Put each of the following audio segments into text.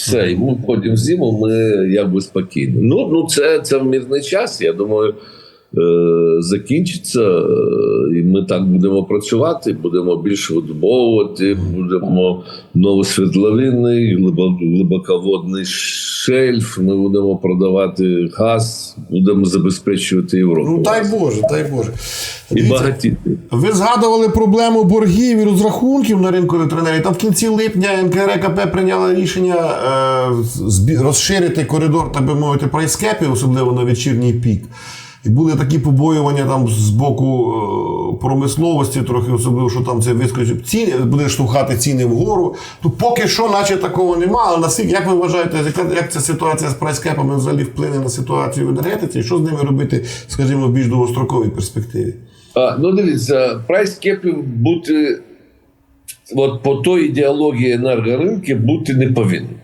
Все, і ми потім зиму, ми якби спокійно. Ну, ну це, це в мирний час. Я думаю, е, закінчиться, е, і ми так будемо працювати, будемо більше видобовувати, будемо новосвітловинний, глибоководний шельф. Ми будемо продавати газ, будемо забезпечувати Європу. Ну дай Боже, дай Боже. і багатіти. Ви згадували проблему боргів і розрахунків на ринку електроенергії. Там в кінці липня НКРКП прийняла рішення е, розширити коридор, так би мовити, прайскепів, особливо на вечірній пік. І були такі побоювання там з боку е, промисловості, трохи особливо, що там це вискочить ціни, буде штовхати ціни вгору. То поки що, наче такого немає. Але наскільки, як ви вважаєте, як ця ситуація з прайскепами взагалі вплине на ситуацію в енергетиці? Що з ними робити, скажімо, в більш довгостроковій перспективі? А, ну дивіться, прайс кепів бути от по той ідеології енергоринки бути не повинен.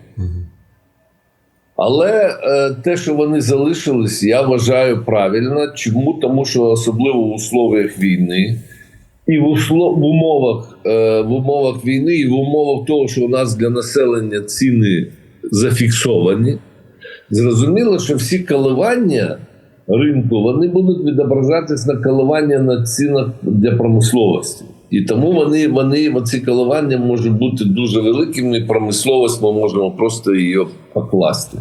Але е, те, що вони залишились, я вважаю правильно. Чому? Тому що особливо в условиях війни і в, усло, в, умовах, е, в умовах війни, і в умовах того, що у нас для населення ціни зафіксовані, зрозуміло, що всі коливання ринку вони будуть відображатись на коливання на цінах для промисловості. І тому вони, вони ці коливання можуть бути дуже великими. Промисловість ми можемо просто її покласти.